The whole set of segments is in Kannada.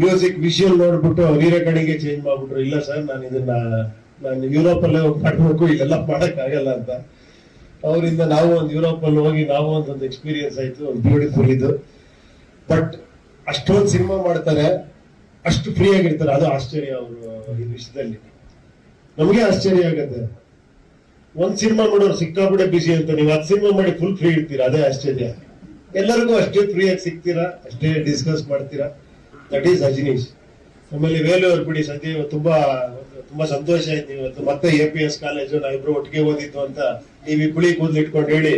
ಮ್ಯೂಸಿಕ್ ವಿಷುವಲ್ ನೋಡ್ಬಿಟ್ಟು ನೀರೇ ಕಡೆಗೆ ಚೇಂಜ್ ಮಾಡ್ಬಿಟ್ರು. ಇಲ್ಲ ಸರ್ ನಾನು ಇದನ್ನ, ನಾನು ಯುರೋಪ್ ಅಲ್ಲೇ ಹೋಗಿ ಮಾಡ್ಬೇಕು, ಇಲ್ಲೆಲ್ಲ ಮಾಡಕ್ ಆಗಲ್ಲ ಅಂತ. ಅವರಿಂದ ನಾವು ಒಂದು ಯುರೋಪ್ ಅಲ್ಲಿ ಹೋಗಿ ನಾವು ಒಂದೊಂದು ಎಕ್ಸ್ಪೀರಿಯನ್ಸ್ ಆಯ್ತು ಬ್ಯೂಟಿಫುಲ್ ಇದು. ಬಟ್ ಅಷ್ಟೊಂದು ಸಿನಿಮಾ ಮಾಡ್ತಾರೆ, ಅಷ್ಟು ಫ್ರೀ ಆಗಿರ್ತಾರೆ. ಅದು ಆಶ್ಚರ್ಯ ಅವರು, ಈ ವಿಷಯದಲ್ಲಿ. ನಮಗೆ ಆಶ್ಚರ್ಯ ಆಗತ್ತೆ. ಒಂದ್ ಸಿನಿಮಾ ಮಾಡೋರು ಸಿಕ್ಕಾಬಿಡೆ ಬಿಸಿ ಅಂತ. ನೀವು ಹತ್ತು ಸಿನಿಮಾ ಮಾಡಿ ಫುಲ್ ಫ್ರೀ ಇರ್ತೀರಾ, ಅದೇ ಆಶ್ಚರ್ಯ. ಎಲ್ಲರಿಗೂ ಅಷ್ಟೇ ಫ್ರೀಯಾಗಿ ಸಿಗ್ತೀರಾ, ಅಷ್ಟೇ ಡಿಸ್ಕಸ್ ಮಾಡ್ತೀರಾ. ದಟ್ ಈಸ್ ಅಜಿನೀಶ್ ಆಮೇಲೆ ವೇಲು ಅವ್ರು ಬಿಡಿ, ಸದ್ಯ ತುಂಬಾ ತುಂಬಾ ಸಂತೋಷ ಆಯ್ತು. ಇವತ್ತು ಮತ್ತೆ ಎ ಪಿ ಎಸ್ ಕಾಲೇಜು ನಾವಿಬ್ರು ಒಟ್ಟಿಗೆ ಓದಿದ್ದು ಅಂತ ನೀವು ಈ ಕುಳಿ ಕೂದಲು ಇಟ್ಕೊಂಡು ಹೇಳಿ.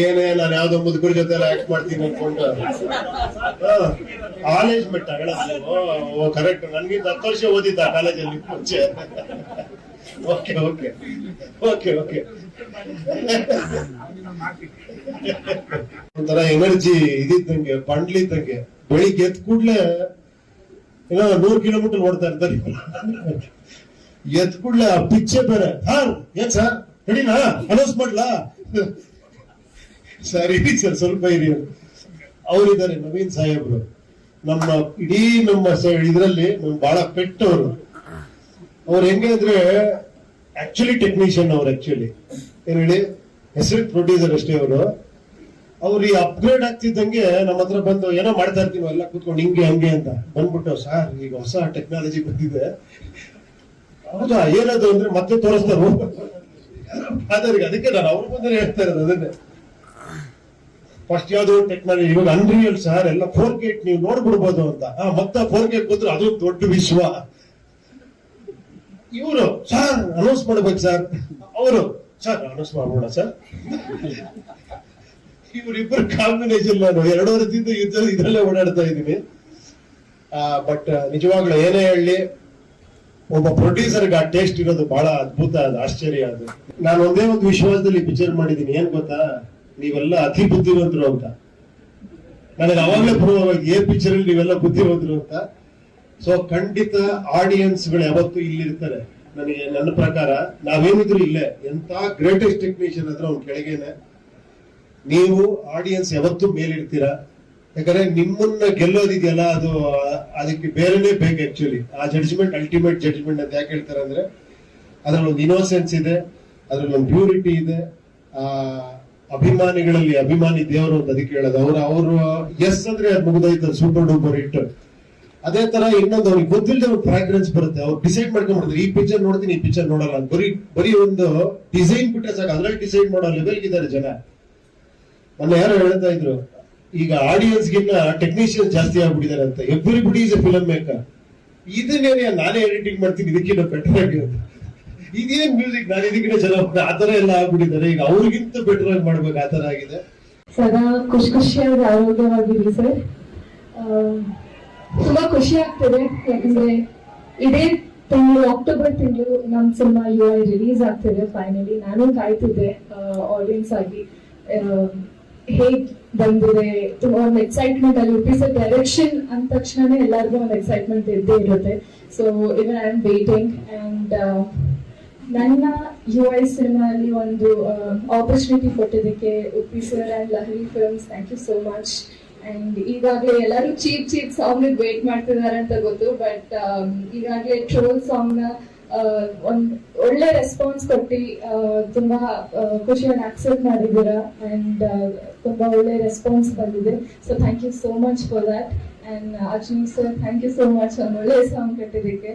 ಏನೇ, ನಾನು ಯಾವ್ದೋ ಮುದುಕರ ಜೊತೆ ಆಕ್ಟ್ ಮಾಡ್ತೀನಿ ಅನ್ಕೊಂಡು. ಕಾಲೇಜ್ ಬಿಟ್ಟ ಓ ಕರೆಕ್ಟ್ ನನ್ಗಿಂತ ಹತ್ತು ವರ್ಷ ಓದಿದ್ದ ಕಾಲೇಜಲ್ಲಿ ಮುಂಚೆ. ಓಕೆ ಓಕೆ ಓಕೆ ಓಕೆ ಒಂಥರ ಎನರ್ಜಿ ಇದ್ದಂಗೆ ಬಂಡ್ಲಿದ್ದಂಗೆ ಬೆಳಿಗ್ಗೆ ಎದ್ದ ಕೂಡ್ಲೆ ಏನೋ ನೂರ್ ಕಿಲೋಮೀಟರ್ ಓಡ್ತಾ ಇರ್ತಾರೆ ಎದ್ದ ಕೂಡ್ಲೆ ಆ ಪಿಚ್ಚೆ ಬೇರೆ. ಸರ್ ಏನ್ ಸರ್? ನಡೀನಾ? ಅನೌನ್ಸ್ ಮಾಡ್ಲಾ? ಸರ್ ಸರ್, ಸ್ವಲ್ಪ ಇರಿ. ಅವರಿದ್ದಾರೆ ನವೀನ್ ಸಾಹೇಬ್ರು. ನಮ್ಮ ಇಡೀ ನಮ್ಮ ಇದರಲ್ಲಿ ನಮ್ ಬಹಳ ಪೆಟ್ಟವರು. ಅವ್ರು ಹೆಂಗೆ ಅಂದ್ರೆ ಆಕ್ಚುಲಿ ಟೆಕ್ನಿಷಿಯನ್ ಅವ್ರು ಆಕ್ಚುಲಿ ಏನ್ ಹೇಳಿ? ಪ್ರೊಡ್ಯೂಸರ್ ಅಷ್ಟೇ ಅವರು. ಅವ್ರು ಈ ಅಪ್ಗ್ರೇಡ್ ಆಗ್ತಿದ್ದಂಗೆ ನಮ್ಮ ಹತ್ರ ಬಂದು ಏನೋ ಮಾಡ್ತಾ ಇರ್ತೀವಿ ಎಲ್ಲ ಕೂತ್ಕೊಂಡು ಹಿಂಗೆ ಹಂಗೆ ಅಂತ. ಬಂದ್ಬಿಟ್ಟು ಸರ್ ಈಗ ಹೊಸ ಟೆಕ್ನಾಲಜಿ ಬಂದಿದೆ. ಹೌದಾ? ಏನದು ಅಂದ್ರೆ ಮತ್ತೆ ತೋರಿಸ್ತಾರೆ? ಅದರಿಗೆ ಅದಕ್ಕೆ ನಾನು ಅವ್ರ ಬಂದ್ರೆ ಹೇಳ್ತಾ ಇರೋದು ಅದನ್ನೇ. ಫಸ್ಟ್ ಯಾವ್ದು ಟೆಕ್ನಾಲಜಿ ಇವಾಗ ಅನ್ರಿಯಲ್ ಸರ್ ಎಲ್ಲ ಫೋರ್ ಗೇಟ್ ನೀವು ನೋಡ್ಬಿಡ್ಬೋದು ಅಂತ. ಆ, ಮತ್ತೆ ಫೋರ್ ಗೇಟ್ ಕೂತ್ರೆ ಅದು ದೊಡ್ಡ ವಿಶ್ವ. ಇವರು ಸರ್ ಅನೌನ್ಸ್ ಮಾಡ್ಬೇಕು ಸರ್. ಅವರು ಸರ್ ಅನೌನ್ಸ್ ಮಾಡ್ಬೋಣ ಸರ್. ಇವರಿಬ್ಬರು ಕಾಂಬಿನೇಷನ್ ನಾನು. ಎರಡು ವರ್ಷದಿಂದ ಯುದ್ಧ ಇದರಲ್ಲೇ ಓಡಾಡ್ತಾ ಇದ್ದೀನಿ. ಬಟ್ ನಿಜವಾಗ್ಲೂ ಏನೇ ಹೇಳಿ, ಒಬ್ಬ ಪ್ರೊಡ್ಯೂಸರ್ಗೆ ಆ ಟೇಸ್ಟ್ ಇರೋದು ಬಹಳ ಅದ್ಭುತ, ಅದು ಆಶ್ಚರ್ಯ ಅದು. ನಾನು ಒಂದೇ ಒಂದು ವಿಶ್ವಾಸದಲ್ಲಿ ಪಿಕ್ಚರ್ ಮಾಡಿದ್ದೀನಿ. ಏನ್ ಗೊತ್ತಾ? ನೀವೆಲ್ಲ ಅತಿ ಬುದ್ಧಿವಂತರು ಅಂತ. ನನಗೆ ಅವಾಗಲೇ ಪ್ರೂವ್ ಆಗಿ ಏ ಪಿಕ್ಚರ್ ಅಲ್ಲಿ ನೀವೆಲ್ಲ ಬುದ್ಧಿವಂತರು ಅಂತ. ಸೊ ಖಂಡಿತ ಆಡಿಯನ್ಸ್ಗಳು ಯಾವತ್ತು ಇಲ್ಲಿರ್ತಾರೆ. ನನಗೆ ನನ್ನ ಪ್ರಕಾರ ನಾವೇನಿದ್ರು ಇಲ್ಲೇ ಎಂತ ಗ್ರೇಟೆಸ್ಟ್ ಟೆಕ್ನಿಷಿಯನ್ ಅಂದ್ರೆ ಅವ್ನ ಕೆಳಗೇನೆ. ನೀವು ಆಡಿಯನ್ಸ್ ಯಾವತ್ತೂ ಮೇಲಿಡ್ತೀರಾ? ಯಾಕಂದ್ರೆ ನಿಮ್ಮನ್ನ ಗೆಲ್ಲೋದಿದೆಯಲ್ಲ, ಅದು, ಅದಕ್ಕೆ ಬೇರೆನೇ ಬೇಕು ಆಕ್ಚುಲಿ ಆ ಜಡ್ಜ್ಮೆಂಟ್ ಅಲ್ಟಿಮೇಟ್ ಜಡ್ಜ್ಮೆಂಟ್ ಅಂತ ಯಾಕೆ ಹೇಳ್ತಾರೆ ಅಂದ್ರೆ, ಅದ್ರಲ್ಲಿ ಒಂದು ಇನೋಸೆನ್ಸ್ ಇದೆ, ಅದ್ರಲ್ಲಿ ಒಂದು ಪ್ಯೂರಿಟಿ ಇದೆ, ಆ, ಅಭಿಮಾನಿಗಳಲ್ಲಿ ಅಭಿಮಾನಿ ದೇವರು ಅಂತ ಅದಕ್ಕೆ ಹೇಳೋದು. ಅವ್ರು, ಅವರು ಎಸ್ ಅಂದ್ರೆ ಅದು ಮುಗಿದೋಯ್ತು ಸೂಪರ್ ಡೂಪರ್ ಹಿಟ್ ಅದೇ ತರ ಇನ್ನೊಂದು ಅವ್ರಿಗೆ ಗೊತ್ತಿಲ್ಲದೆ ಒಂದು ಫ್ರಾಗ್ರೆನ್ಸ್ ಬರುತ್ತೆ. ಅವ್ರು ಡಿಸೈಡ್ ಮಾಡ್ಕೊಂಡ್ಬಿಡ್ತಾರೆ. ಈ ಪಿಕ್ಚರ್ ನೋಡ್ತೀನಿ ಈ ಪಿಕ್ಚರ್ ನೋಡಲ್ಲ ಅಂತ. ಬರೀ ಬರೀ ಒಂದು ಡಿಸೈನ್ ಬಿಟ್ಟರೆ ಸಾಕು. ಅದ್ರಲ್ಲಿ ಡಿಸೈಡ್ ಮಾಡೋ ಲೆವೆಲ್ ಇದ್ದಾರೆ ಜನ. ಮೊನ್ನೆ ಯಾರು ಹೇಳ್ತಾ ಇದ್ರು ಈಗ ಆಡಿಯನ್ಸ್ ಗಿನ್ನ ಟೆಕ್ನಿಷಿಯನ್ ಜಾಸ್ತಿ ಆಗ್ಬಿಟ್ಟಿದ್ದಾರೆ ಅಂತ. Everybody is a film maker ಇದನ್ನೇನೆ ನಾನೇ ಎಡಿಟಿಂಗ್ ಮಾಡ್ತೀನಿ ಇದಕ್ಕಿಂತ ಬೆಟರ್ ಆಗಿ ಅಂತ. ಇದೇನ್ ಮ್ಯೂಸಿಕ್ ನಾನು ಇದಕ್ಕಿಂತ ಚೆನ್ನಾಗಿ ಆತರ ಎಲ್ಲ ಆಗ್ಬಿಟ್ಟಿದ್ದಾರೆ. ಈಗ ಅವ್ರಿಗಿಂತ ಬೆಟರ್ ಆಗಿ ಮಾಡ್ಬೇಕು ಆತರ ಆಗಿದೆ. ಸದಾ ಖುಷಿ ಖುಷಿಯಾಗಿ ಆರೋಗ್ಯವಾಗಿರ್ಲಿ ಸರ್. ಆ, ತುಂಬಾ ಖುಷಿ ಆಗ್ತದೆ. ಯಾಕಂದ್ರೆ ಇದೇ ತಿಂಗಳು ಅಕ್ಟೋಬರ್ ತಿಂಗಳು ನಮ್ಮ ಸಿನಿಮಾ ಯು ಐ ರಿಲೀಸ್ ಆಗ್ತಿದೆ ಫೈನಲಿ ನಾನು ಕಾಯ್ತಿದ್ದೆ ಆಡಿಯನ್ಸ್ ಆಗಿ. ಹೇಗ್ ಬಂದಿದೆ? ತುಂಬಾ ಒಂದು ಎಕ್ಸೈಟ್ಮೆಂಟ್ ಅಲ್ಲಿ ಸರ್ ಡೈರೆಕ್ಷನ್ ಅಂದ ತಕ್ಷಣನೇ ಎಲ್ಲರಿಗೂ ಒಂದು ಎಕ್ಸೈಟ್ಮೆಂಟ್ ಇದ್ದೇ ಇರುತ್ತೆ. So even I am waiting and ನನ್ನ ಯು ಐ ಸಿನಿಮಾ ಅಲ್ಲಿ ಒಂದು ಆಪರ್ಚುನಿಟಿ ಕೊಟ್ಟಿದ್ದಕ್ಕೆ Uppi sir and Lahari films thank you so much and ಈಗಾಗಲೇ ಎಲ್ಲರೂ ಚೀಪ್ ಚೀಪ್ ಸಾಂಗ್ ವೇಟ್ ಮಾಡ್ತಿದ್ದಾರೆ ಅಂತ ಗೊತ್ತು ಬಟ್ ಈಗಾಗಲೇ ಟ್ರೋಲ್ ಸಾಂಗ್ನ ಆ, ಒಂದ್ ಒಳ್ಳೆ ರೆಸ್ಪಾನ್ಸ್ ಕೊಟ್ಟು ಆ, ತುಂಬಾ ಖುಷಿಯನ್ನು ಖುಷಿಯಾಗಿ ಆಕ್ಸೆಪ್ಟ್ ಮಾಡಿದ್ದೀರಾ ಅಂಡ್ ತುಂಬಾ ಒಳ್ಳೆ ರೆಸ್ಪಾನ್ಸ್ ಬಂದಿದೆ. So thank you so much for that and Arjun sir thank you so much ಒಂದು ಒಳ್ಳೆ ಸಾಂಗ್ ಕಟ್ಟಿದ್ದಕ್ಕೆ.